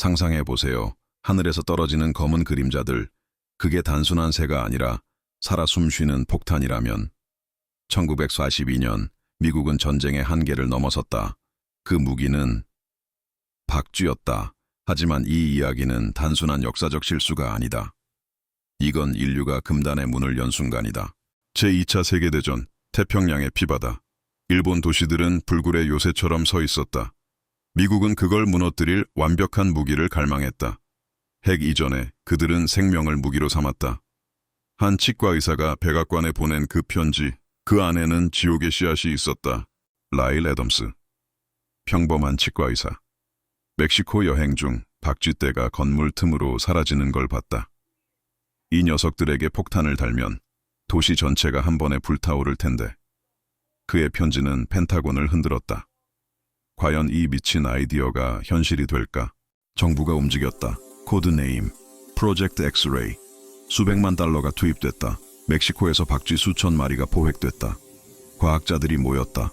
상상해 보세요. 하늘에서 떨어지는 검은 그림자들. 그게 단순한 새가 아니라 살아 숨쉬는 폭탄이라면 1942년 미국은 전쟁의 한계를 넘어섰다. 그 무기는 박쥐였다. 하지만 이 이야기는 단순한 역사적 실수가 아니다. 이건 인류가 금단의 문을 연 순간이다. 제2차 세계대전, 태평양의 피바다. 일본 도시들은 불굴의 요새처럼 서 있었다. 미국은 그걸 무너뜨릴 완벽한 무기를 갈망했다. 핵 이전에 그들은 생명을 무기로 삼았다. 한 치과 의사가 백악관에 보낸 그 편지, 그 안에는 지옥의 씨앗이 있었다. 라일 애덤스. 평범한 치과 의사. 멕시코 여행 중 박쥐떼가 건물 틈으로 사라지는 걸 봤다. 이 녀석들에게 폭탄을 달면 도시 전체가 한 번에 불타오를 텐데 그의 편지는 펜타곤을 흔들었다. 과연 이 미친 아이디어가 현실이 될까? 정부가 움직였다. 코드네임 프로젝트 엑스레이 수백만 달러가 투입됐다. 멕시코에서 박쥐 수천 마리가 포획됐다. 과학자들이 모였다.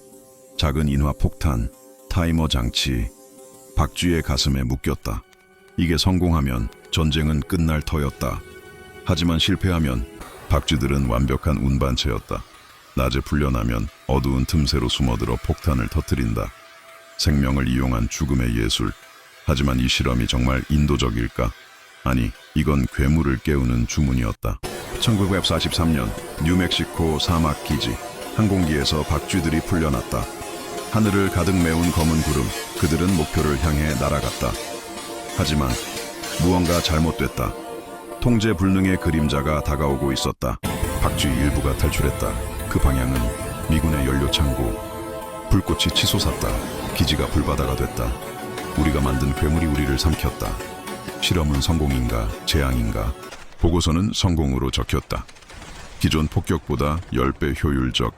작은 인화 폭탄, 타이머 장치, 박쥐의 가슴에 묶였다. 이게 성공하면 전쟁은 끝날 터였다. 하지만 실패하면 박쥐들은 완벽한 운반체였다. 낮에 풀려나면 어두운 틈새로 숨어들어 폭탄을 터뜨린다. 생명을 이용한 죽음의 예술. 하지만 이 실험이 정말 인도적일까? 아니, 이건 괴물을 깨우는 주문이었다. 1943년 뉴멕시코 사막 기지 항공기에서 박쥐들이 풀려났다. 하늘을 가득 메운 검은 구름, 그들은 목표를 향해 날아갔다. 하지만 무언가 잘못됐다. 통제 불능의 그림자가 다가오고 있었다. 박쥐 일부가 탈출했다. 그 방향은 미군의 연료 창고. 불꽃이 치솟았다. 기지가 불바다가 됐다. 우리가 만든 괴물이 우리를 삼켰다. 실험은 성공인가 재앙인가? 보고서는 성공으로 적혔다. 기존 폭격보다 10배 효율적,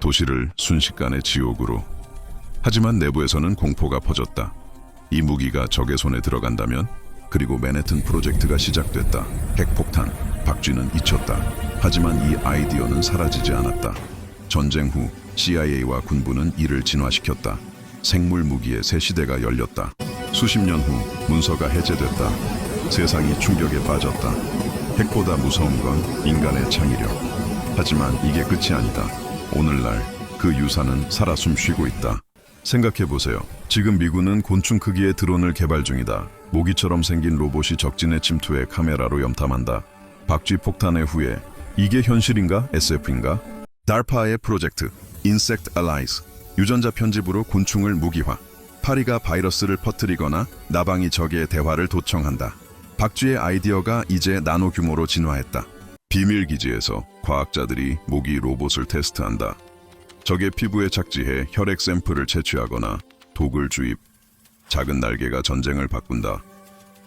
도시를 순식간에 지옥으로. 하지만 내부에서는 공포가 퍼졌다. 이 무기가 적의 손에 들어간다면 그리고 맨해튼 프로젝트가 시작됐다. 핵폭탄, 박쥐는 잊혔다. 하지만 이 아이디어는 사라지지 않았다. 전쟁 후 CIA와 군부는 이를 진화시켰다. 생물 무기의 새 시대가 열렸다. 수십 년 후 문서가 해제됐다. 세상이 충격에 빠졌다. 핵보다 무서운 건 인간의 창의력. 하지만 이게 끝이 아니다. 오늘날 그 유산은 살아 숨쉬고 있다. 생각해 보세요. 지금 미군은 곤충 크기의 드론을 개발 중이다. 모기처럼 생긴 로봇이 적진에 침투해 카메라로 염탐한다. 박쥐 폭탄의 후에 이게 현실인가 SF인가? 달파의 프로젝트 Insect Allies 유전자 편집으로 곤충을 무기화. 파리가 바이러스를 퍼뜨리거나 나방이 적의 대화를 도청한다. 박쥐의 아이디어가 이제 나노 규모로 진화했다. 비밀 기지에서 과학자들이 모기 로봇을 테스트한다. 적의 피부에 착지해 혈액 샘플을 채취하거나 독을 주입. 작은 날개가 전쟁을 바꾼다.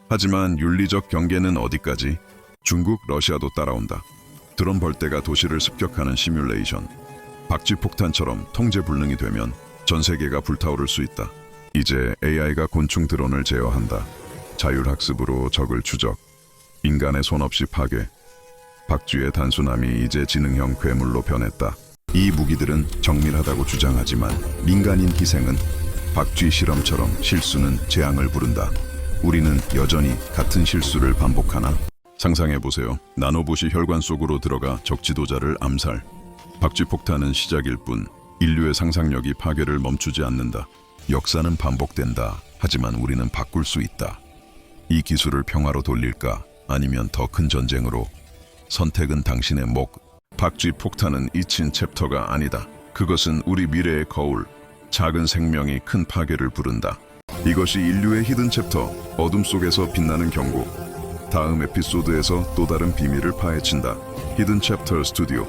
하지만 윤리적 경계는 어디까지? 중국, 러시아도 따라온다. 드론 벌떼가 도시를 습격하는 시뮬레이션. 박쥐 폭탄처럼 통제 불능이 되면 전 세계가 불타오를 수 있다. 이제 AI가 곤충 드론을 제어한다. 자율학습으로 적을 추적. 인간의 손 없이 파괴. 박쥐의 단순함이 이제 지능형 괴물로 변했다. 이 무기들은 정밀하다고 주장하지만 민간인 희생은 박쥐 실험처럼 실수는 재앙을 부른다. 우리는 여전히 같은 실수를 반복하나? 상상해 보세요. 나노봇이 혈관 속으로 들어가 적지도자를 암살. 박쥐 폭탄은 시작일 뿐 인류의 상상력이 파괴를 멈추지 않는다. 역사는 반복된다. 하지만 우리는 바꿀 수 있다. 이 기술을 평화로 돌릴까? 아니면 더 큰 전쟁으로? 선택은 당신의 목. 박쥐 폭탄은 잊힌 챕터가 아니다. 그것은 우리 미래의 거울. 작은 생명이 큰 파괴를 부른다. 이것이 인류의 히든 챕터, 어둠 속에서 빛나는 경고. 다음 에피소드에서 또 다른 비밀을 파헤친다. 히든 챕터 스튜디오.